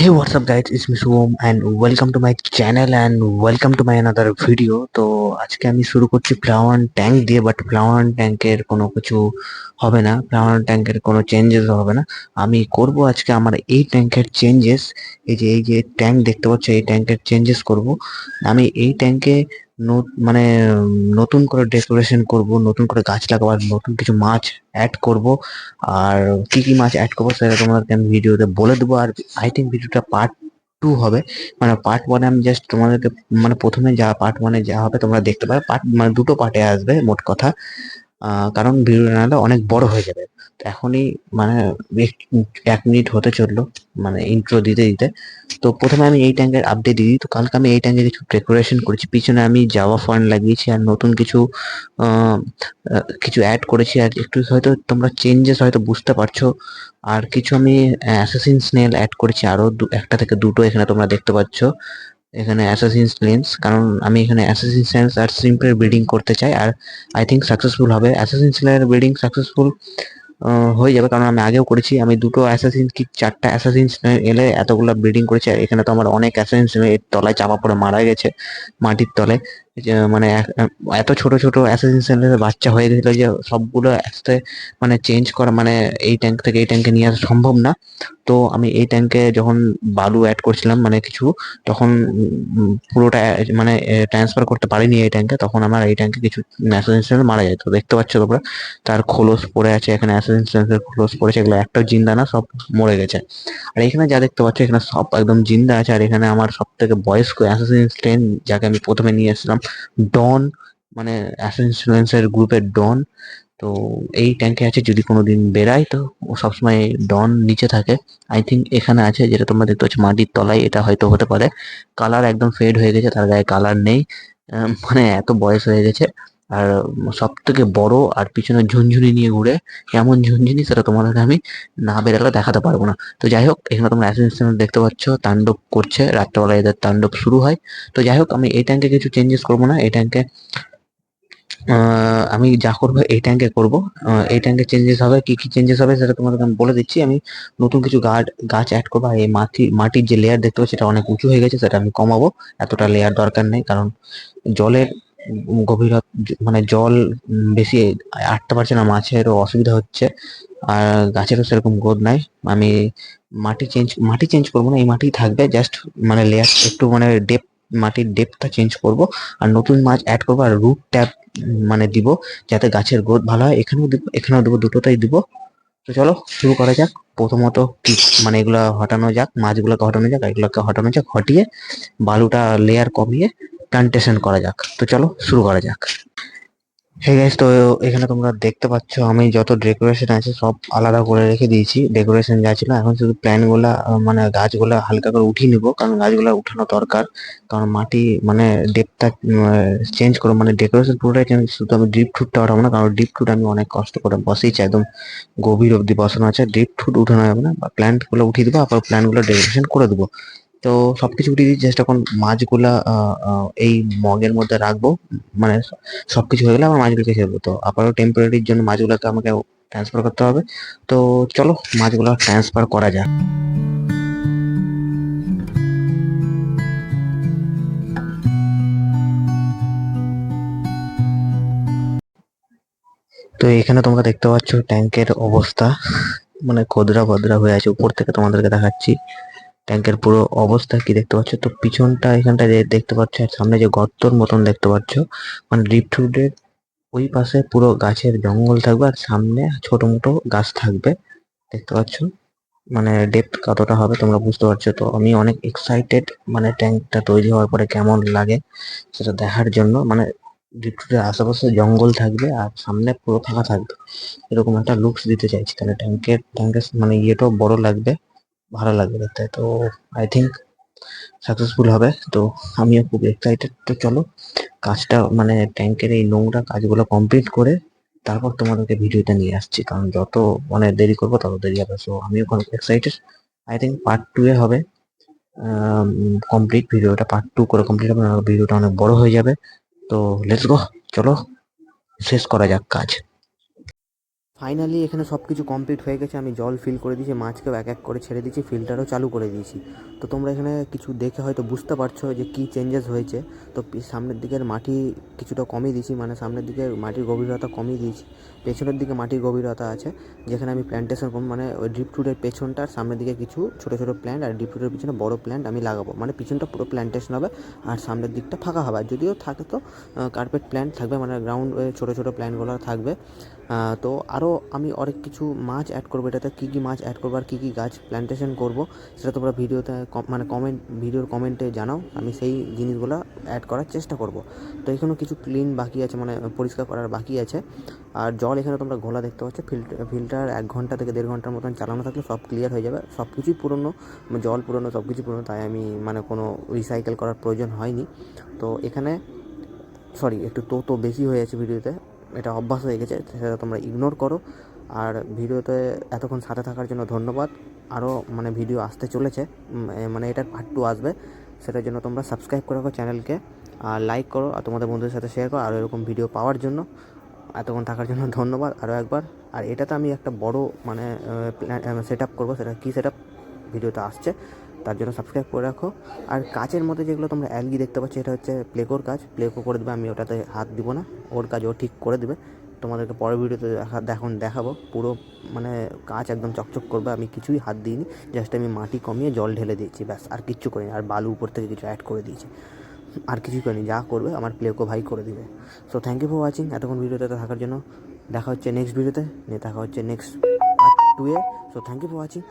Hey, what's up, guys? It's me Shubham and welcome to my channel and welcome to my another video. তো আজকে আমি শুরু করছি flower tank দিয়ে but flower ট্যাঙ্কের কোনো কিছু হবে না ফ্লাওয়ার ট্যাঙ্কের কোনো চেঞ্জেস হবে না আমি করব আজকে আমার এই ট্যাঙ্কের চেঞ্জেস এই যে এই যে ট্যাঙ্ক দেখতে পাচ্ছ এই ট্যাঙ্কের চেঞ্জেস করব আমি এই ট্যাঙ্কে মানে নতুন করে ডেকোরেশন করব, নতুন করে গাছ লাগাবার নতুন কিছু মাছ অ্যাড করব। আর কি কি মাছ অ্যাড করব সেটা তোমাদেরকে আমি ভিডিওতে বলে দেবো। আর আই থিঙ্ক ভিডিওটা পার্ট টু হবে। মানে পার্ট ওয়ানে আমি জাস্ট তোমাদেরকে মানে প্রথমে যা পার্ট ওয়ানে যা হবে তোমরা দেখতে পাবে পার্ট মানে দুটো পার্টে আসবে, মোট কথা। কারণ ভিডিওটা নাহলে অনেক বড় হয়ে যাবে। তো এখনই মানে এক- মিনিট হতে চলল মানে ইন্ট্রো দিতে দিতে। তো প্রথমে আমি এই ট্যাঙ্কের আপডেট দিই। তো কালকে আমি এই ট্যাঙ্কে কিছু ডেকোরেশন করেছি। পিছনে আমি জাভা ফয়েন্ট লাগিয়েছি আর নতুন কিছু কিছু অ্যাড করেছি। আর একটু হয়তো তোমরা চেঞ্জেস হয়তো বুঝতে পারছ। আর কিছু আমি অ্যাসাসিন স্নেল অ্যাড করেছি। আরও একটা থেকে দুটো এখানে তোমরা দেখতে পাচ্ছ। এখানে অ্যাসাসিনস লেন্স কারণ আমি এখানে অ্যাসাসিন সেন্স আর সিম্পলের ব্রিডিং করতে চাই, আর আই থিঙ্ক সাকসেসফুল হবে। অ্যাসাসিন লেন্সের ব্রিডিং সাকসেসফুল হয়ে যাবে, কারণ আমি আগেও করেছি। আমি দুটো অ্যাসাসিন কি চারটা অ্যাসাসিন এলে এতগুলো ব্রিডিং করেছি, আর এখানে তো আমার অনেক অ্যাসাসিন তলায় চাপা পড়ে মারা গেছে, মাটির তলায় যে মানে এত ছোট ছোট অ্যাসাসিন সেন্টারের বাচ্চা হয়ে গেছিল যে, সবগুলো একসাথে মানে চেঞ্জ করা মানে এই ট্যাঙ্ক থেকে এই ট্যাঙ্কে নিয়ে আসা সম্ভব না। তো আমি এই ট্যাঙ্কে যখন বালু অ্যাড করছিলাম মানে কিছু, তখন পুরোটা মানে ট্রান্সফার করতে পারিনি এই ট্যাঙ্কে তখন আমার এই ট্যাঙ্কে কিছু অ্যাসাসিন মারা যায়। তো দেখতে পাচ্ছ তোমরা, তার খোলস পড়ে আছে, এখানে অ্যাসাসিন সেন্সের খোলস পড়েছে, এগুলো একটাও জিন্দা না, সব মরে গেছে। আর এখানে যা দেখতে পাচ্ছ, এখানে সব একদম জিন্দা আছে, আর এখানে আমার সব থেকে বয়স্ক অ্যাসাসিন স্টেন যাকে আমি প্রথমে নিয়ে এসেছিলাম ডন মানে অ্যাসেন্সের গ্রুপের ডন তো এই ট্যাঙ্কে আছে, যদি কোনো দিন বেরাই তো ও সবসময় ডন নিচে থাকে। আই থিঙ্ক এখানে আছে, যেটা তোমরা দেখতে পাচ্ছ, মাটির তলায়, এটা হয়তো হতে পারে। কালার একদম ফেড হয়ে গেছে, তার গায়ে কালার নেই। মানে এত বয়স হয়ে গেছে। আর সব থেকে বড় আর পিছনে ঝুনঝুনি নিয়ে ঘুরে কেমন ঝুনঝুনি সেটা তোমাদেরকে আমি না বেরালে দেখাতে পারব না। তো যাই হোক, এখানে তোমরা দেখতে পাচ্ছ তাণ্ডব করছে, রাত্রেবেলা এদের তাণ্ডব শুরু হয়। তো যাই হোক, আমি এই ট্যাঙ্কে কিছু চেঞ্জেস করব না, এই ট্যাঙ্কে আমি যা করব এই ট্যাঙ্কে করব। এই ট্যাঙ্কে চেঞ্জেস হবে, কি কি চেঞ্জেস হবে সেটা তোমাদেরকে আমি বলে দিচ্ছি। আমি নতুন কিছু গাছ গাছ অ্যাড করব, আর এই মাটি, মাটির যে লেয়ার দেখতে পাচ্ছি সেটা অনেক উঁচু হয়ে গেছে, সেটা আমি কমাবো। এতটা লেয়ার দরকার নেই, কারণ জলের গভীরতা মানে জল বেশি আটতে পারছে না, মাছেরও অসুবিধা হচ্ছে, আর গাছেরও সেরকম গ্রোথ নাই। আমি মাটি চেঞ্জ মাটি চেঞ্জ করব না, এই মাটি থাকবে জাস্ট মানে লেয়ার, একটু মানে ডেপ মাটির ডেপটা চেঞ্জ করব, আর নতুন মাছ অ্যাড করব, আর রুট ট্যাপ মানে দিব, যাতে গাছের গ্রোথ ভালো হয়। এখানেও দিব, এখানেও দেবো দুটোটাই দিব। তো চলো, শুরু করা যাক। প্রথমত কি মানে এগুলা হটানো যাক, মাছগুলোকে হটানো যাক এগুলোকে হটানো যাক, হটিয়ে বালুটা লেয়ার কমিয়ে প্লান্টেশন করা যাক। তো চলো শুরু করা যাক। হে গাইস তো এখানে তোমরা দেখতে পাচ্ছ আমি যত ডেকোরেশন আছে সব আলাদা করে রেখে দিয়েছি। ডেকোরেশন যা ছিল এখন শুধু প্ল্যানগুলা মানে গাছগুলা হালকা করে উঠিয়ে নিবো কারণ গাছগুলা উঠানো দরকার। কারণ মাটি মানে ডেপটা চেঞ্জ করো মানে ডেকোরেশন পুরোটাই change, শুধু আমি ডিপ ফুটটা ওঠাবো না কারণ ডিপ ফুট আমি অনেক কষ্ট করে বসেইছি একদম গভীর অব্দি বসানো আছে। ডিপ ফুট উঠানো যাবে না বা প্ল্যান্টগুলো উঠিয়ে দেবো আবার প্ল্যান্টগুলো ডেকোরেশন করে দেবো। তো সবকিছু উঠিয়ে দিচ্ছি জাস্ট এখন মাছগুলা এই মগের মধ্যে রাখব। মানে সবকিছু হয়ে গেলে আমার মাছগুলোকে দেবো। তো আপাতত টেম্পোরারির জন্য মাছগুলোকে আমাকে ট্রান্সফার করতে হবে। তো চলো মাছগুলো ট্রান্সফার করা যাক। তো এখানে তোমরা দেখতে পাচ্ছ ট্যাঙ্কের অবস্থা। মানে খোদরা ভদ্রা হয়ে আছে। উপর থেকে তোমাদেরকে দেখাচ্ছি। ট্যাঙ্কের পুরো অবস্থা কি দেখতে পাচ্ছ? তো পিছনটা এখানটা দেখতে পাচ্ছ, আর সামনে যে গর্তর মতন দেখতে পাচ্ছ মানে রুটের ওই পাশে পুরো গাছের জঙ্গল থাকবে, আর সামনে ছোট মোটো গাছ থাকবে। দেখতে পাচ্ছ? মানে ডেপথ কতটা হবে তোমরা বুঝতে পারছ? তো আমি অনেক এক্সাইটেড মানে ট্যাঙ্কটা তৈরি হওয়ার পরে কেমন লাগে সেটা দেখার জন্য। মানে ডিপটুটের আশেপাশে জঙ্গল থাকবে, আর সামনে পুরো ফাঁকা থাকবে। এরকম একটা লুকস দিতে চাইছি। তাহলে ট্যাঙ্কের ট্যাঙ্কের মানে ইয়েটাও বড় লাগবে। ভালো লাগবে দেখতে, তো আই থিঙ্ক সাকসেসফুল হবে। তো আমিও খুব এক্সাইটেড তো চলো, কাজটা মানে ট্যাঙ্কের এই নোংরা কাজগুলো কমপ্লিট করে তারপর তোমাদেরকে ভিডিওতে নিয়ে আসছি। কারণ যত মানে দেরি করব, তত দেরি হবে। সো আমিও খুব excited I think part two এ হবে। কমপ্লিট ভিডিওটা পার্ট টু করে কমপ্লিট হবে ভিডিওটা অনেক বড় হয়ে যাবে। তো লেটস গো চলো, শেষ করা যাক কাজ। ফাইনালি এখানে সব কিছু কমপ্লিট হয়ে গেছে, আমি জল ফিল করে দিয়েছি, মাছকেও এক এক করে ছেড়ে দিয়েছি ফিল্টারও চালু করে দিয়েছি। তো তোমরা এখানে কিছু দেখে হয়তো বুঝতে পারছ যে কী চেঞ্জেস হয়েছে। তো সামনের দিকের মাটি কিছুটা কমিয়ে দিয়েছি মানে সামনের দিকে মাটির গভীরতা কমিয়ে দিয়েছি। পেছনের দিকে মাটির গভীরতা আছে, যেখানে আমি প্ল্যান্টেশন করব মানে ওই ড্রিপ টুডের পেছনটার সামনের দিকে কিছু ছোটো ছোটো প্ল্যান্ট আর ড্রিপ টুডের পিছনে বড় প্ল্যান্ট আমি লাগাবো। মানে পিছনটা পুরো প্ল্যান্টেশন হবে আর সামনের দিকটা ফাঁকা হবে। আর যদিও থাকে তো কার্পেট প্ল্যান্ট থাকবে মানে গ্রাউন্ড ছোটো ছোটো প্ল্যান্টগুলো থাকবে। তো আরও আমি অনেক কিছু মাছ অ্যাড করব এটাতে। কী কী মাছ অ্যাড করব আর কী কী গাছ প্ল্যান্টেশন করব, সেটা তোমরা ভিডিওতে মানে কমেন্ট ভিডিওর কমেন্টে জানাও। আমি সেই জিনিসগুলো অ্যাড করার চেষ্টা করব। তো এখানেও কিছু ক্লিন বাকি আছে মানে পরিষ্কার করার বাকি আছে। আর জল এখানে তোমরা ঘোলা দেখতে পাচ্ছ ফিল্টার ফিল্টার এক ঘণ্টা থেকে দেড় ঘণ্টার মতন চালানো থাকলে সব ক্লিয়ার হয়ে যাবে। সব কিছুই পুরনো, জল পুরনো, সব কিছু পুরনো, তাই আমি মানে কোনো রিসাইকেল করার প্রয়োজন হয়নি। তো এখানে সরি একটু তো তো বেশি হয়ে যাচ্ছে ভিডিওতে। এটা অভ্যাস হয়ে গেছে, সেটা তোমরা ইগনোর করো। আর ভিডিওতে এতক্ষণ সাথে থাকার জন্য ধন্যবাদ। আরও মানে ভিডিও আসতে চলেছে মানে এটার পার্ট টু আসবে। সেটার জন্য তোমরা সাবস্ক্রাইব করে রাখো চ্যানেলকে আর লাইক করো, আর তোমাদের বন্ধুদের সাথে শেয়ার করো আরও এরকম ভিডিও পাওয়ার জন্য। এতক্ষণ থাকার জন্য ধন্যবাদ আরও একবার। আর এটাতে আমি একটা বড় মানে সেট আপ করব, সেটা কী সেট আপ ভিডিওতে আসছে। তার জন্য সাবস্ক্রাইব করে রাখো। আর কাচের মধ্যে যেগুলো তোমরা অ্যালগি দেখতে পাচ্ছ, এটা হচ্ছে প্লেকোর কাজ প্লেকো করে দেবে, আমি ওটাতে হাত দিব না। ওর কাজ ও ঠিক করে দেবে। তোমাদেরকে পরের ভিডিওতে দেখা এখন দেখাবো। পুরো মানে কাজ একদম চকচক করবে। আমি কিছুই হাত দিইনি জাস্ট আমি মাটি কমিয়ে জল ঢেলে দিয়েছি, ব্যাস। আর কিচ্ছু করিনি। আর বালু উপর থেকে কিছু অ্যাড করে দিয়েছি। আর কিছুই করিনি। যা করবে, আমার প্লেকো ভাই করে দিবে। So thank you for watching এতক্ষণ ভিডিওতে থাকার জন্য দেখা হচ্ছে নেক্সট ভিডিওতে। নিয়ে দেখা হচ্ছে next part two A. So thank you for watching